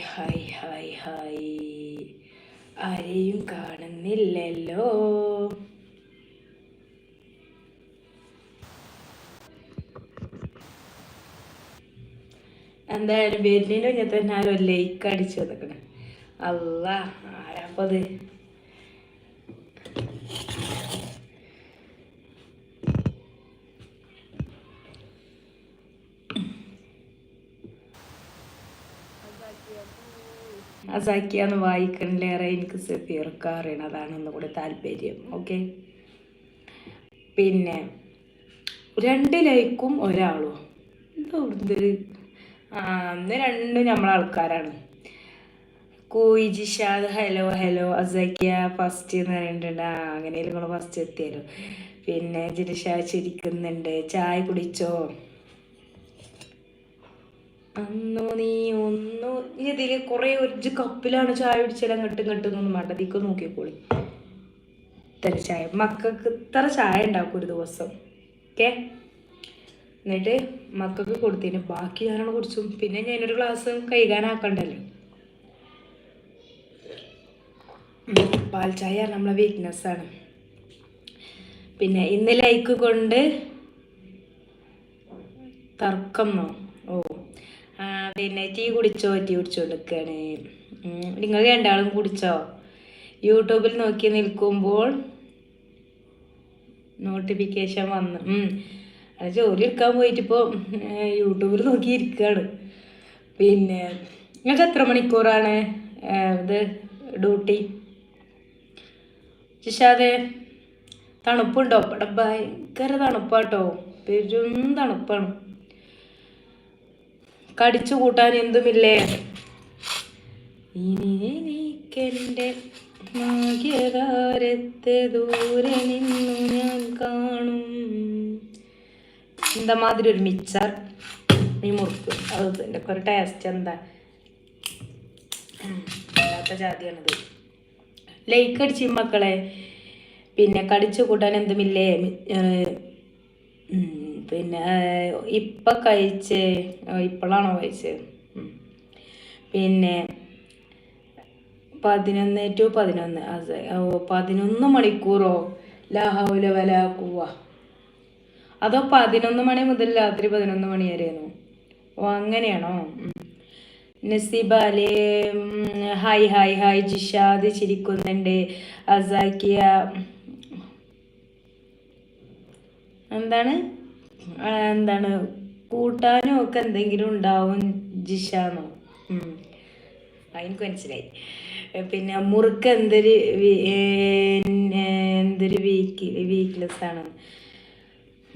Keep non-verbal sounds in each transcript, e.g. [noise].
Hi hi hi ആരെയും കാണുന്നില്ലല്ലോ. എന്തായാലും വരുന്നതിന് കഴിഞ്ഞാൽ തന്നെ ആരോ ലൈക്ക് അടിച്ചു വന്നിക്കണേ. അല്ല ആരാപ്പത്? അസാക്കിയാന്ന് വായിക്കണിലേറെ എനിക്ക് സെഫീർക്ക് അറിയണതാണ് ഒന്നുകൂടി താല്പര്യം. ഓക്കെ പിന്നെ രണ്ട് ലൈക്കും ഒരാളും. എന്തോ ഇത് അന്ന് രണ്ടും നമ്മളെ ആൾക്കാരാണ്. Koyi Jishad hello hello Azakiya first എന്ന് പറഞ്ഞിട്ടുണ്ട്. ആ അങ്ങനെ നിങ്ങൾ ഫസ്റ്റ് എത്തിയല്ലോ. പിന്നെ ജിനിഷ ചിരിക്കുന്നുണ്ട്. ചായ കുടിച്ചോ? അന്നു നീ ഒന്നു ഇതിൽ കുറെ ഒരു കപ്പിലാണ് ചായ കുടിച്ചാൽ അങ്ങോട്ടും ഇങ്ങോട്ടും ഒന്നും വേണ്ട. ഇതിക്ക് നോക്കിക്കോളി. ഇത്ര ചായ. മക്കൾക്ക് ഇത്ര ചായ ഉണ്ടാക്കും ഒരു ദിവസം. ഓക്കെ? എന്നിട്ട് മക്കൾക്ക് കൊടുത്തതിന് ബാക്കി ഞാനാണ് കുടിച്ചും. പിന്നെ ഞാനൊരു ഗ്ലാസ് കൈകാനാക്കണ്ടല്ലോ പാൽ ചായ നമ്മളെ വീക്ക്നെസ് ആണ്. പിന്നെ ഇന്ന് ലൈക്ക് കൊണ്ട് തർക്കം ഓ. പിന്നെ ടീ കുടിച്ചോ ടീ കുടിച്ചോണ്ടിരിക്കുകയാണ് നിങ്ങൾ രണ്ടാളും കുടിച്ചോ? യൂട്യൂബിൽ നോക്കി നിൽക്കുമ്പോൾ നോട്ടിഫിക്കേഷൻ വന്ന്. അത് ജോലി എടുക്കാൻ പോയിട്ട് ഇപ്പോൾ യൂട്യൂബിൽ നോക്കി ഇരിക്കുകയാണ് പിന്നെ നിങ്ങൾക്ക് എത്ര മണിക്കൂറാണ് ഇത് ഡ്യൂട്ടി? ജിഷാദെ തണുപ്പുണ്ടോ? ഇവിടെ ഭയങ്കര തണുപ്പാട്ടോ. പെരും തണുപ്പാണ്. കടിച്ചു കൂട്ടാൻ എന്തുമില്ലേ? ഇനി എനിക്കെന്റെ ഭാഗ്യകാരത്തെ ദൂരെ നിന്നു ഞാൻ കാണും. എന്താ മാതിരി ഒരു മിച്ചർ? ഈ മുറുക്ക്. അത് എന്റെ ഒരു ടേസ്റ്റ് എന്താ? ഉം, അല്ലാത്ത ജാതിയാണിത്. ലൈക്ക് അടിച്ചു മക്കളെ. പിന്നെ കടിച്ചു കൂട്ടാൻ എന്തുമില്ലേ? പിന്നെ ഇപ്പം കഴിച്ച് ഇപ്പോഴാണോ കഴിച്ചത്? പിന്നെ പതിനൊന്ന് ടു പതിനൊന്ന് അത് ഓ പതിനൊന്ന് മണിക്കൂറോ? ലാഹൗല വല കൂവ അതോ പതിനൊന്ന് മണി മുതൽ രാത്രി പതിനൊന്ന് മണി വരെയാണോ? ഓ അങ്ങനെയാണോ. നസീബ അലേ ഹായ് ഹായ് ഹായ് ജിഷാദ് ചിരിക്കുന്നുണ്ട് അസാക്കിയ എന്താണ്? എന്താണ് കൂട്ടാനും ഒക്കെ എന്തെങ്കിലും ഉണ്ടാവും ജിഷാന്നോ? എനിക്ക് മനസ്സിലായി. പിന്നെ മുറുക്ക് എന്തൊരു എന്തൊരു വീക്ക് വീക്ക്നെസ് ആണ്.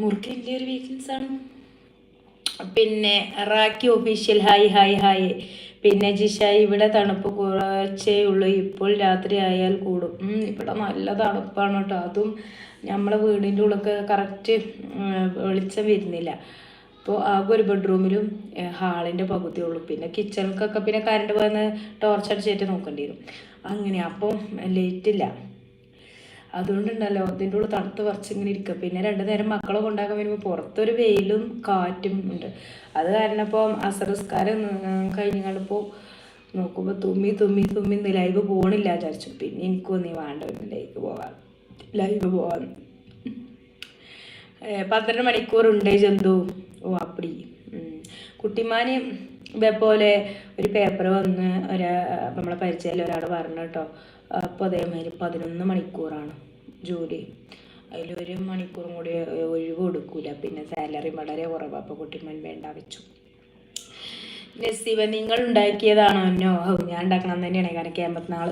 മുറുക്ക് എന്റെ ഒരു വീക്ക്നെസ് ആണ്. പിന്നെ Raki official hi hi hi പിന്നെ ജിഷ ഇവിടെ തണുപ്പ് കുറച്ചേ ഉള്ളൂ. ഇപ്പോൾ രാത്രി ആയാൽ കൂടും. ഇവിടെ നല്ല തണുപ്പാണ് കേട്ടോ. അതും നമ്മളെ വീടിന്റെ ഉള്ളൊക്കെ കറക്റ്റ് വെളിച്ചം വരുന്നില്ല. അപ്പോൾ ആകെ ഒരു ബെഡ്റൂമിലും ഹാളിന്റെ പകുതിയുള്ളൂ പിന്നെ കിച്ചണിക്കൊക്കെ പിന്നെ കറണ്ട് പോയെന്ന് ടോർച്ച് അടിച്ചിട്ട് നോക്കേണ്ടി വരും. അങ്ങനെ അപ്പോൾ ലേറ്റില്ല അതുകൊണ്ടുണ്ടല്ലോ ഇതിന്റെ ഉള്ളിൽ തണുത്ത് ഇങ്ങനെ ഇരിക്കുക പിന്നെ രണ്ട് നേരം മക്കളെ കൊണ്ടാക്കാൻ വരുമ്പോൾ പുറത്തൊരു വെയിലും കാറ്റും ഉണ്ട്. അത് കാരണം ഇപ്പോൾ അസറസ്കാരം കഴിഞ്ഞപ്പോൾ നോക്കുമ്പോൾ തുമ്മി തുമ്മി തുമ്മി ലൈവ് പോകണില്ല വിചാരിച്ചു. പിന്നെ എനിക്കൊന്നും വേണ്ട ലൈക്ക് പോകാം ലൈവ് പോവാൻ. പന്ത്രണ്ട് മണിക്കൂറുണ്ട് ജന്തു. ഓ അപ്പടി. കുട്ടിമാന് ഇതേപോലെ ഒരു പേപ്പർ വന്ന് ഒരാ നമ്മളെ പരിചയത്തിൽ ഒരാൾ പറഞ്ഞു കേട്ടോ. അപ്പോൾ അതേമാതിരി പതിനൊന്ന് മണിക്കൂറാണ് ജോലി. അതിലൊരു മണിക്കൂറും കൂടി ഒഴിവ് കൊടുക്കൂല. പിന്നെ സാലറി വളരെ കുറവാണ് അപ്പോൾ കുട്ടിമാൻ വേണ്ട വെച്ചു. നസീബ നിങ്ങൾ ഉണ്ടാക്കിയതാണോ? എന്നോ ഞാൻ ഉണ്ടാക്കണം തന്നെയാണ്. കാരണം ക്യാമ്പത്തിനാൾ.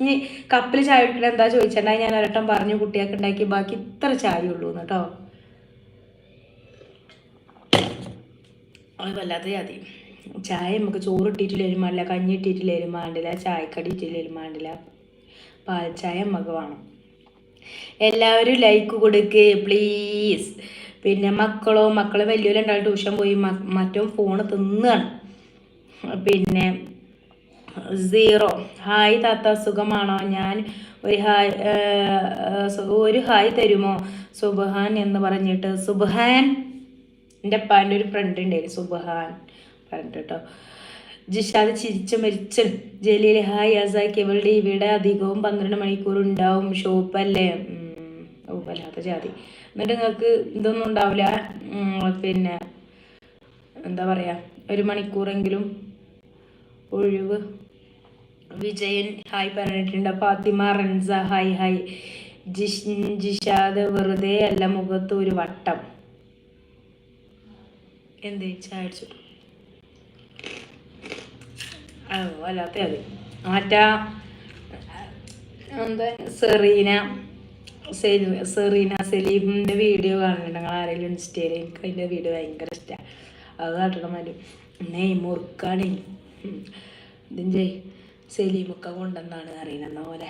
ഇനി കപ്പിൽ ചായ കുടിക്കണ എന്താ ചോദിച്ചാൽ ഞാൻ ഒരട്ടം പറഞ്ഞു കുട്ടിയൊക്കെ ഉണ്ടാക്കി ബാക്കി ഇത്ര ചായ ഉള്ളൂ കേട്ടോ. അത് വല്ലാത്ത ജാതി. ചായ നമുക്ക് ചോറ് ഇട്ടിട്ടില്ലേലും വേണ്ടില്ല കഞ്ഞി ഇട്ടിട്ടില്ലേലും വേണ്ടില്ല ചായക്കടി ഇട്ടില്ലേലും വേണ്ടില്ല പാൽ നമുക്ക് വേണം. എല്ലാവരും ലൈക്ക് കൊടുക്ക് പ്ലീസ് പിന്നെ മക്കളോ മക്കളെ വലിയവരുണ്ടാവും ട്യൂഷൻ പോയി മറ്റോ ഫോണ് തിന്നുകയാണ് പിന്നെ സീറോ ഹായ് താത്ത. സുഖമാണോ? ഞാൻ ഒരു ഹായ് ഒരു ഹായ് തരുമോ? സുബഹാൻ എന്ന് പറഞ്ഞിട്ട്. സുബഹാൻ. എന്റെ അപ്പാന്റെ ഒരു ഫ്രണ്ട് ഉണ്ടായിരുന്നു സുബഹാൻ പറഞ്ഞിട്ട് കേട്ടോ ജിഷാദ് ചിരിച്ച മരിച്ചു ജലീൽ ഹായ് അസാക്കി അവളുടെ ഇവിടെ അധികവും പന്ത്രണ്ട് മണിക്കൂർ ഉണ്ടാവും. ഷോപ്പല്ലേ? ഓ വല്ലാത്ത ജാതി. എന്നിട്ട് നിങ്ങൾക്ക് ഇതൊന്നും ഉണ്ടാവില്ല പിന്നെ എന്താ പറയുക ഒരു മണിക്കൂറെങ്കിലും ഒഴിവ്. വിജയൻ ഹായ് പറഞ്ഞിട്ടുണ്ട്. Fathima Ransa hi hi. Jish Jishad വെറുതെ അല്ല മുഖത്ത് ഒരു വട്ടം. എന്ത് ചായ അടിച്ചിട്ടു ആ വല്ലാത്ത അത്. മറ്റാ എന്താ സെറീന സെറീന സലീമിന്റെ വീഡിയോ കാണുന്നുണ്ട്. ഞങ്ങൾ ആരെങ്കിലും ഇൻസ്റ്റയിൽ എനിക്ക് അതിന്റെ വീഡിയോ ഭയങ്കര ഇഷ്ടമാണ് അത് കാട്ടണം മതി. നെയ് മുറുക്കാണ്. ഇതും ചെയ് സലീമൊക്കെ കൊണ്ടെന്നാണ് അറിയുന്നത് പോലെ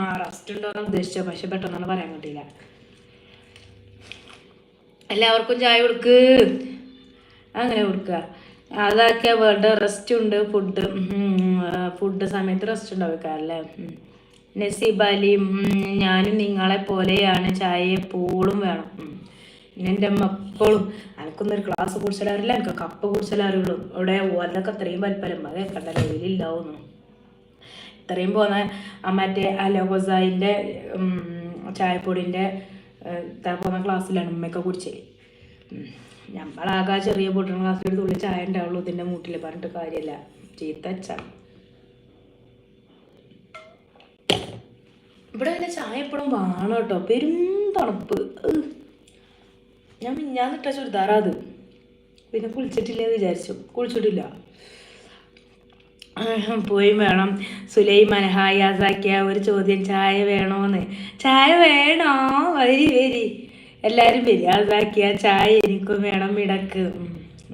ആ റസ്റ്റ് ഉണ്ടോന്ന് ഉദ്ദേശിച്ചോ? പക്ഷെ പെട്ടെന്നൊന്നും പറയാൻ പറ്റില്ല എല്ലാവർക്കും ചായ കൊടുക്ക്. അങ്ങനെ കൊടുക്കുക അതൊക്കെ വേണ്ട റെസ്റ്റ് ഉണ്ട് ഫുഡ് ഫുഡ് സമയത്ത് റെസ്റ്റ് ഉണ്ടാവിക്കാറല്ലേ നസീബ് അലി ഞാനും നിങ്ങളെ പോലെയാണ് ചായ എപ്പോഴും വേണം. പിന്നെ എന്റെ അമ്മ എപ്പോഴും എനിക്കൊന്നൊരു ക്ലാസ് കുടിച്ചാലറിയില്ല എനിക്ക് കപ്പ് കുടിച്ചാലറിയുള്ളൂ. ഇവിടെ ഓലൊക്കെ അത്രയും വലിപ്പലം കണ്ട ലെവലില്ലാവുന്നു ഇത്രയും പോന്ന മറ്റേ അലോഗോസായിന്റെ ചായപ്പൊടിന്റെ ഇത്ര പോകുന്ന ക്ലാസ്സിലാണ് ഉമ്മയൊക്കെ കുടിച്ചത് നമ്മളാകെ ചെറിയ പൊട്ടുന്ന ക്ലാസ്സിൽ തുള്ളി ചായ ഉണ്ടാവുള്ളൂ ഇതിന്റെ മൂട്ടിൽ പറഞ്ഞിട്ട് കാര്യമില്ല ചീത്ത അച്ഛാ. ഇവിടെ പിന്നെ ചായ എപ്പോഴും വേണം കേട്ടോ. പെരും തണുപ്പ്. ഞാൻ മിഞ്ഞാന്നിട്ട ചുരിദാറാ പിന്നെ കുളിച്ചിട്ടില്ല എന്ന് വിചാരിച്ചു. കുളിച്ചിട്ടില്ല. പോയി വേണം. സുലൈമാൻ ഹായ് ഒരു ചോദ്യം ചായ വേണോന്ന്. ചായ വേണോ? വരി വരി. എല്ലാവരും വരി. ആസാക്കിയ ചായ എനിക്കും വേണം ഇടയ്ക്ക്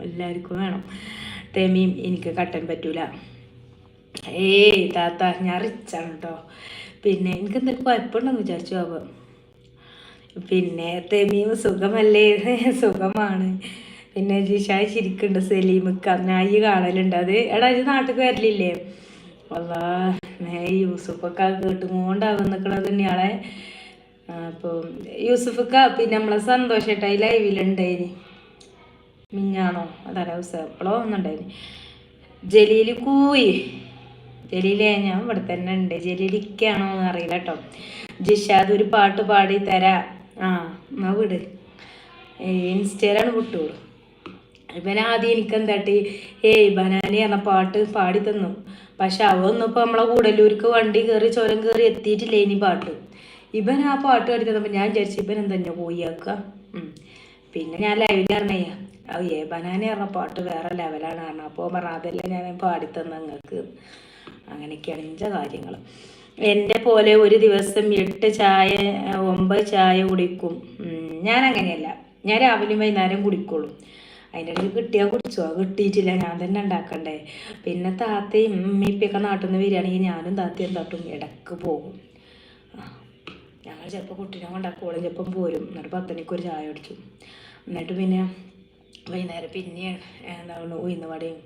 എല്ലാവർക്കും വേണം. തെമീം എനിക്ക് കട്ടൻ പറ്റൂല. ഏയ് താത്ത ഞാൻ റിച്ചാണ് കേട്ടോ പിന്നെ എനിക്ക് എന്തൊക്കെ കുഴപ്പമുണ്ടെന്ന് വിചാരിച്ചു അവ പിന്നെ തെമീം സുഖമല്ലേ? [laughs] സുഖമാണ്. പിന്നെ ജിഷായ് ചിരിക്കുന്നുണ്ട് സലീമിക്ക. നായി കാണലുണ്ട്. അത് എടാ ഇത് നാട്ടിൽ വരലില്ലേ? അല്ലാ യൂസുഫൊക്കെ കേട്ടുകൊണ്ടാവും നിൽക്കണത് തന്നെയാളെ. അപ്പോൾ യൂസുഫൊക്കെ പിന്നെ നമ്മളെ സന്തോഷേട്ടായി ലൈവിലുണ്ടായിന് മിഞ്ഞാണോ അതല്ല എപ്പോഴോ ഒന്നുണ്ടായിന് ജലീൽ കൂയി. ജലീലെ ഞാൻ ഇവിടെ തന്നെ ഉണ്ട്. ജലീലിക്കാണോ എന്ന് അറിയില്ല കേട്ടോ. ജിഷാദ് ഒരു പാട്ട് പാടി തരാ. ആ എന്നാ വിട്. ഇൻസ്റ്റയിലാണ് വിട്ടുള്ളൂ ഇവൻ ആദ്യം എനിക്ക് എന്താട്ടി ഏയ് ബനാനി എന്ന പാട്ട് പാടി തന്നു. പക്ഷെ അവന്ന് ഇപ്പൊ നമ്മളെ കൂടല്ലൂർക്ക് വണ്ടി കയറി ചുരം കയറി എത്തിയിട്ടില്ല ഇനി പാട്ട്. ഇവൻ ആ പാട്ട് പാടി തന്നപ്പോൾ ഞാൻ വിചാരിച്ചു ഇവൻ എന്തെന്നെ പോയി ആക്കുക. പിന്നെ ഞാൻ ലൈവിൽ അറിഞ്ഞ ഏ ബനാനി പറഞ്ഞ പാട്ട് വേറെ ലെവലാണ് അപ്പോൾ പറഞ്ഞ. അതെല്ലാം ഞാൻ പാടി തന്ന നിങ്ങൾക്ക് അങ്ങനെയൊക്കെയാണ് എന്റെ കാര്യങ്ങൾ എന്റെ പോലെ ഒരു ദിവസം എട്ട് ചായ ഒമ്പത് ചായ കുടിക്കും. ഞാൻ അങ്ങനെയല്ല ഞാൻ രാവിലെയും വൈകുന്നേരം കുടിക്കോളും. അതിന്റെ ഇടയിൽ കിട്ടിയാൽ കുടിച്ചോ? കിട്ടിയിട്ടില്ല. ഞാൻ തന്നെ ഉണ്ടാക്കണ്ടേ? പിന്നെ താത്തയും ഉമ്മിപ്പൊക്കെ നാട്ടിൽ നിന്ന് വരികയാണെങ്കിൽ ഞാനും താത്തയും തട്ടും ഇടയ്ക്ക് പോകും. ഞങ്ങൾ ചിലപ്പോൾ കുട്ടീനെ കൊണ്ടാക്കോളും. ചിലപ്പം പോരും. എന്നിട്ട് പത്തണിക്ക് ഒരു ചായ കുടിച്ചു. എന്നിട്ട് പിന്നെ വൈകുന്നേരം പിന്നെ എന്താ പറയുക വടയും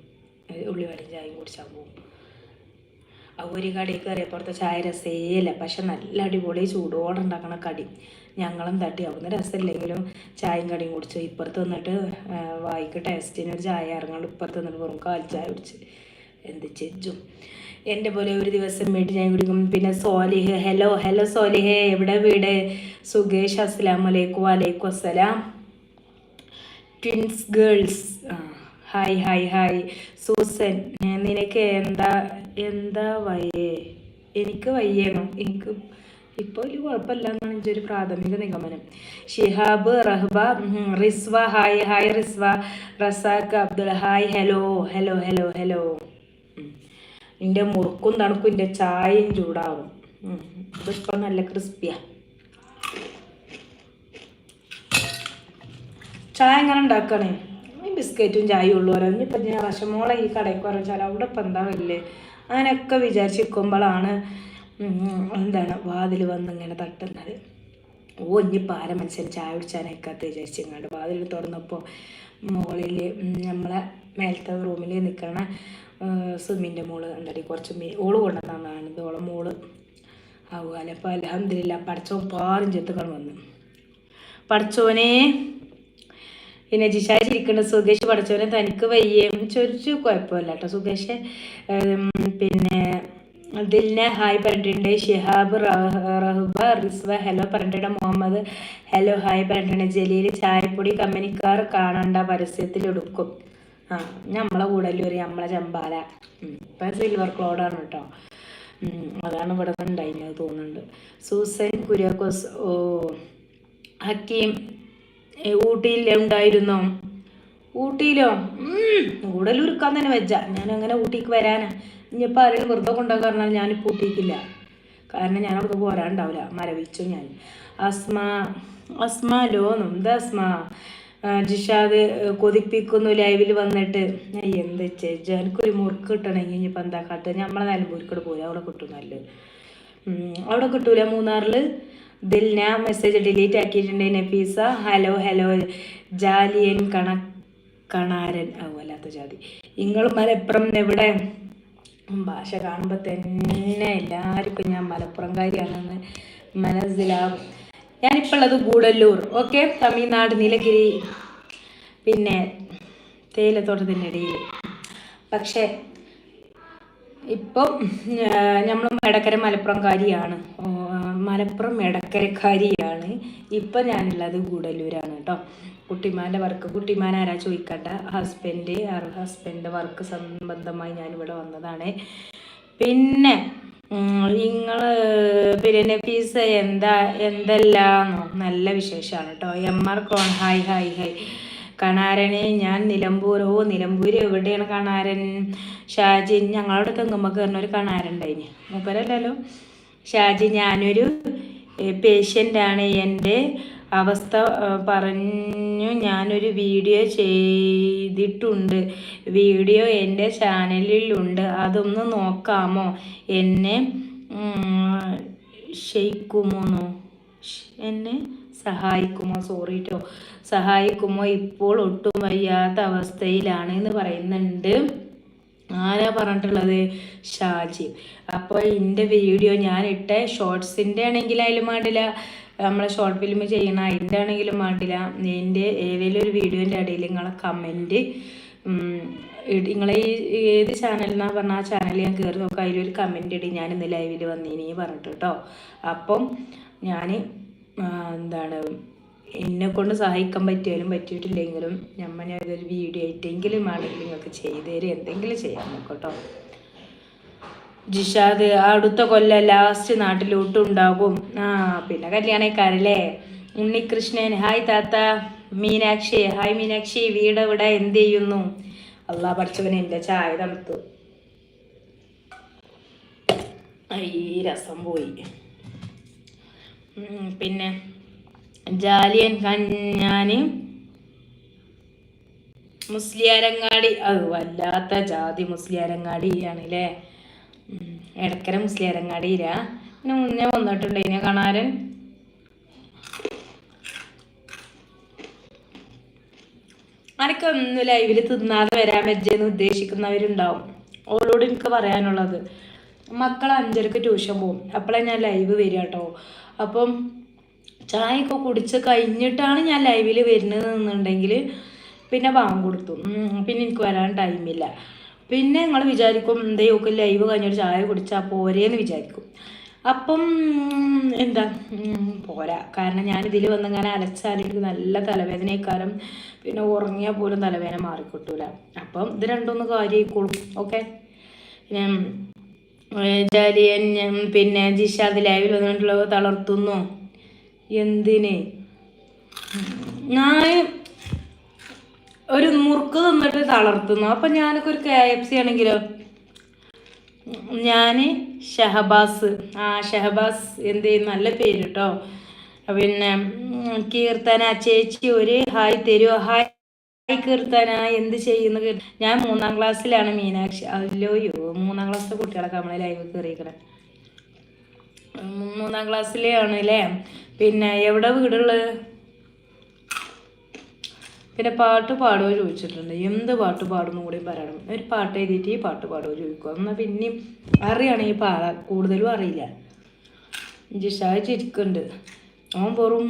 ഉള്ളിവടയും ചായയും കുടിച്ചാൽ പോകും. ഒരു കടി കയറിയപ്പുറത്തെ ചായ രസേല പക്ഷെ നല്ല അടിപൊളി ചൂടോടെ ഉണ്ടാക്കണ കടി. ഞങ്ങളും തട്ടി. അവിടുന്ന് രസമില്ലെങ്കിലും ചായയും കടിയും കുടിച്ചു ഇപ്പുറത്ത് വന്നിട്ട് വായിക്ക് ടേസ്റ്റിന് ഒരു ചായ ഇറങ്ങാണ്ട് ഇപ്പുറത്ത് വന്നിട്ട് വെറും കാൽ ചായ കുടിച്ച് എന്ത് ചെജ്ജും എന്റെ പോലെ ഒരു ദിവസം വേണ്ടി ഞാൻ കുടിക്കും. പിന്നെ സോലിഹ് ഹലോ ഹലോ സോലിഹെ എവിടെ വീട്? സുഗേഷ് അസ്സലാം വലൈക്കും വലൈക്കും അസ്സലാം. Twins girls. Hi hi hi. Susan നിനക്ക് എന്താ എന്താ വയ്യേ? എനിക്ക് വയ്യേണോ. എനിക്ക് ഇപ്പോൾ ഒരു കുഴപ്പമില്ല എന്നാണ് എന്റെ ഒരു പ്രാഥമിക നിഗമനം. Shihab Rahba Rizwa hi hi Rizwa Razak Abdul hi hello hello hello hello. എന്റെ മുറുക്കും തണുക്കും എന്റെ ചായയും ചൂടാവും. ഇതിപ്പോൾ നല്ല ക്രിസ്പിയാണ് ചായ എങ്ങനെ ഉണ്ടാക്കണേ? ബിസ്ക്കറ്റും ചായയും ഉള്ളു. പറയാം ഇനിയിപ്പോൾ ഞാൻ റശമോളെ ഈ കടയ്ക്ക് പറഞ്ഞാൽ അവിടെ ഇപ്പം എന്താ വല്ലേ അങ്ങനെയൊക്കെ വിചാരിച്ചിരിക്കുമ്പോഴാണ് എന്താണ് വാതിൽ വന്ന് ഇങ്ങനെ തട്ടുന്നത്. ഓ ഇനി പാര മനുഷ്യൻ ചായ കുടിച്ചാനൊക്കാത്ത വിചാരിച്ചിങ്ങാണ്ട് വാതിൽ തുറന്നപ്പോൾ മുകളിൽ നമ്മളെ മേലത്തെ റൂമിൽ നിൽക്കണ സുമിന്റെ മോൾ എന്താടി കുറച്ച് മീ ഓൾ കൊണ്ടുവന്നാണ് ഇതോളം മോൾ മോൾ അല്ലെ അപ്പോൾ അലഹമില്ല പഠിച്ചോൻ പാറും ചെത്തുകൾ വന്നു. പഠിച്ചോനെ പിന്നെ ജിഷാ ചിരിക്കുന്ന സുകേഷ് പഠിച്ചവനെ തനിക്ക് വയ്യേം. ചൊരിച്ചു കുഴപ്പമില്ല കേട്ടോ. സുകേഷ് പിന്നെ ദിൽനെ ഹായ് പറഞ്ഞിട്ടുണ്ട്. ഷിഹാബ് റഹുബ റിസ്വ ഹലോ പറഞ്ഞിട്ടുണ്ട്. മുഹമ്മദ് ഹലോ ഹായ് പറഞ്ഞിട്ടുണ്ട്. ജലീൽ ചായപ്പൊടി കമ്പനിക്കാർ കാണണ്ട പരസ്യത്തിൽ എടുക്കും. ആ നമ്മളെ കൂടല്ലൂർ നമ്മളെ ചമ്പാല. ഇപ്പൊ സിൽവർ ക്ലോഡാണ് കേട്ടോ. അതാണ് ഇവിടെ ഉണ്ടായിരുന്നത് തോന്നുന്നുണ്ട്. സൂസൻ കുര്യാക്കോസ് ഓ ഹക്കീം ഊട്ടിയിൽ ഉണ്ടായിരുന്നോ. ഊട്ടിയിലോ? കൂടലൂർക്കാൻ തന്നെ വെച്ച ഞാൻ അങ്ങനെ ഊട്ടിക്ക് വരാനാ. ഇനിയിപ്പോൾ ആരെങ്കിലും വെറുതെ കൊണ്ടുപോകാൻ പറഞ്ഞാൽ ഞാനിപ്പോൾ ഊട്ടിക്കില്ല. കാരണം ഞാൻ അവിടെ പോരാണ്ടാവില്ല. മരവിച്ചു ഞാൻ. അസ്മ അസ്മ ലോന്നും എന്താ അസ്മ? ജിഷാദ് കൊതിപ്പിക്കുന്നു ലൈവിൽ വന്നിട്ട്. എന്ത് ചേച്ചി എനിക്കൊരു മുറുക്ക് കിട്ടണമെങ്കിൽ ഇനിയിപ്പോൾ എന്താ കാട്ടുക? നമ്മളെ നിലമ്പൂരിക്കോട് പോയി അവിടെ കിട്ടും നല്ലത്. അവിടെ കിട്ടൂല മൂന്നാറിൽ ദിൽന മെസ്സേജ് ഡിലീറ്റ് ആക്കിയിട്ടുണ്ട് നഫീസ ഹലോ ഹലോ ജാലിയൻ കണ കണാരൻ. അതുപോലാത്ത ജാതി. നിങ്ങൾ മലപ്പുറം എവിടെ? ഭാഷ കാണുമ്പോൾ തന്നെ എല്ലാവർക്കും ഞാൻ മലപ്പുറംകാരിയാണെന്ന് മനസ്സിലാവും. ഞാനിപ്പോൾ ഉള്ളത് ഗൂഡല്ലൂർ. ഓക്കെ തമിഴ്നാട് നീലഗിരി. പിന്നെ തേയിലത്തോട്ടത്തിന്റെ ഇടയിൽ. പക്ഷേ ഇപ്പം നമ്മൾ എടക്കര മലപ്പുറംകാരിയാണ്. മലപ്പുറം എടക്കരക്കാരിയാണ്. ഇപ്പം ഞാനുള്ളത് ഗൂഡല്ലൂരാണ് കേട്ടോ കുട്ടിമാന്റെ വർക്ക് കുട്ടിമാൻ ആരാ ചോദിക്കട്ടെ ഹസ്ബൻഡ് ഹസ്ബൻഡ് വർക്ക് സംബന്ധമായി ഞാനിവിടെ വന്നതാണ്. പിന്നെ നിങ്ങൾ പിന്നെ നഫീസ് എന്താ എന്തെല്ലാന്നോ? നല്ല വിശേഷമാണ് കേട്ടോ എം ആർ കോൺ ഹായ് ഹായ് ഹായ്. കണാരനെ ഞാൻ നിലമ്പൂർ ഓ നിലമ്പൂർ എവിടെയാണ് കണാരൻ? ഷാജി ഞങ്ങളുടെ തെങ്ങുമ്പോൾ കയറുന്ന ഒരു കണാരൻ ഉണ്ടായിന്. മൂപ്പരല്ലല്ലോ? ഷാജി ഞാനൊരു പേഷ്യന്റാണ് എന്റെ അവസ്ഥ പറഞ്ഞു ഞാനൊരു വീഡിയോ ചെയ്തിട്ടുണ്ട്. വീഡിയോ എന്റെ ചാനലിലുണ്ട്. അതൊന്ന് നോക്കാമോ? എന്നെ ക്ഷയിക്കുമോന്നോ എന്നെ? സഹായിക്കുമോ? സോറി കേട്ടോ സഹായിക്കുമോ? ഇപ്പോൾ ഒട്ടും വയ്യാത്ത അവസ്ഥയിലാണ് എന്ന് പറയുന്നുണ്ട്. ആരാ പറഞ്ഞിട്ടുള്ളത്? ഷാജി. അപ്പോൾ എന്റെ വീഡിയോ ഞാൻ ഇട്ട ഷോർട്സിന്റെ ആണെങ്കിൽ അതിലും വേണ്ടില്ല നമ്മളെ ഷോർട്ട് ഫിലിം ചെയ്യണ അതിന്റെ ആണെങ്കിലും വേണ്ടില്ല എന്റെ ഏതെങ്കിലും ഒരു വീഡിയോന്റെ ഇടയിൽ നിങ്ങളെ കമന്റ് നിങ്ങളെ ഈ ഏത് ചാനലിനാ പറഞ്ഞാൽ ആ ചാനൽ ഞാൻ കയറി നോക്കാം. അതിലൊരു കമന്റ് ഇടി. ഞാൻ ഇന്ന് ലൈവിൽ വന്നിനി പറഞ്ഞിട്ട് കേട്ടോ അപ്പം ഞാൻ എന്താണ് എന്നെ കൊണ്ട് സഹായിക്കാൻ പറ്റിയാലും പറ്റിയിട്ടില്ലെങ്കിലും ഞമ്മ ഞാൻ ഇതൊരു വീഡിയോ ആയിട്ടെങ്കിലും ആണെങ്കിലും നിങ്ങൾക്ക് ചെയ്തു തരും. എന്തെങ്കിലും ചെയ്യാൻ നോക്കട്ടോ ജിഷാദ് അടുത്ത കൊല്ലം ലാസ്റ്റ് നാട്ടിലൂട്ടുണ്ടാകും ആ പിന്നെ കല്യാണക്കാരല്ലേ? ഉണ്ണികൃഷ്ണൻ ഹായ് താത്ത. മീനാക്ഷി ഹായ് മീനാക്ഷി. വീട് ഇവിടെ എന്ത് ചെയ്യുന്നു? അള്ളാ പഠിച്ചവൻ എന്റെ ചായ തണുത്തു. ഈ രസം പോയി. പിന്നെ ജാലിയൻ ഞാൻ മുസ്ലിയാരങ്ങാടി അത് വല്ലാത്ത ജാതി മുസ്ലിയാരങ്ങാടിയാണ് അല്ലേ എടക്കര മുസ്ലിയാരങ്ങാടിയിലാ പിന്നെ മുന്നേ വന്നിട്ടുണ്ട് ഇതിനെ കാണാരൻ ആരൊക്കെ ഒന്ന് ലൈവിൽ തിന്നാതെ വരാൻ പറ്റിയെന്ന് ഉദ്ദേശിക്കുന്നവരുണ്ടാവും. ഓളോട് എനിക്ക് പറയാനുള്ളത് മക്കൾ അഞ്ചരക്ക് ട്യൂഷൻ പോകും അപ്പോഴേ ഞാൻ ലൈവ് വരിക കേട്ടോ. അപ്പം ചായയൊക്കെ കുടിച്ച് കഴിഞ്ഞിട്ടാണ് ഞാൻ ലൈവിൽ വരുന്നത് എന്നുണ്ടെങ്കിൽ പിന്നെ ബാങ്ക് കൊടുത്തു. പിന്നെ എനിക്ക് വരാൻ ടൈമില്ല പിന്നെ നിങ്ങൾ വിചാരിക്കും എന്തെയൊക്കെ ലൈവ് കഴിഞ്ഞൊരു ചായ കുടിച്ചാൽ പോരേന്ന് വിചാരിക്കും. അപ്പം എന്താ പോരാ. കാരണം ഞാൻ ഇതിൽ വന്നിങ്ങനെ അലച്ചാൽ എനിക്ക് നല്ല തലവേദനക്കാരം പിന്നെ ഉറങ്ങിയാൽ പോലും തലവേദന മാറിക്കിട്ടൂല. അപ്പം ഇത് രണ്ടൊന്ന് കാര്യമായിക്കോളും ഓക്കെ? പിന്നെ ജാലിയൻ പിന്നെ ജിഷാദ് ലൈവിൽ വന്നിട്ടുള്ളത് തളർത്തുന്നു. എന്തിന്? ഞാൻ ഒരു മുറുക്ക് തന്നിട്ട് തളർത്തുന്നു. അപ്പം ഞാനൊക്കെ ഒരു കെ എഫ് സി ആണെങ്കിലോ? ഞാൻ ഷഹബാസ്. ആ ഷഹബാസ് എന്ത് നല്ല പേര് കേട്ടോ പിന്നെ കീർത്തന ചേച്ചി ഒരു ഹായ് തരുമോ ഹായ് ഹായ് കീർത്തന എന്ത് ചെയ്യുന്നു? ഞാൻ മൂന്നാം ക്ലാസ്സിലാണ് മീനാക്ഷി അല്ലോയോ മൂന്നാം ക്ലാസ്സിലെ കുട്ടികളൊക്കെ നമ്മളെ ലൈവ് കയറിയിരിക്കണേ മൂന്നാം ക്ലാസ്സിലേ ആണ് അല്ലേ പിന്നെ എവിടെ വീടുള്ളത് പിന്നെ പാട്ട് പാടുമോ ചോദിച്ചിട്ടുണ്ട്. എന്ത് പാട്ട് പാടുമെന്ന് കൂടി പറയണം. ഒരു പാട്ട് എഴുതിയിട്ട് ഈ പാട്ട് പാടുമോ ചോദിക്കുക. എന്നാൽ പിന്നെയും അറിയണമെങ്കിൽ പാടാ. കൂടുതലും അറിയില്ല. ജിഷാ ചിരിക്കുന്നുണ്ട്. അവൻ വെറും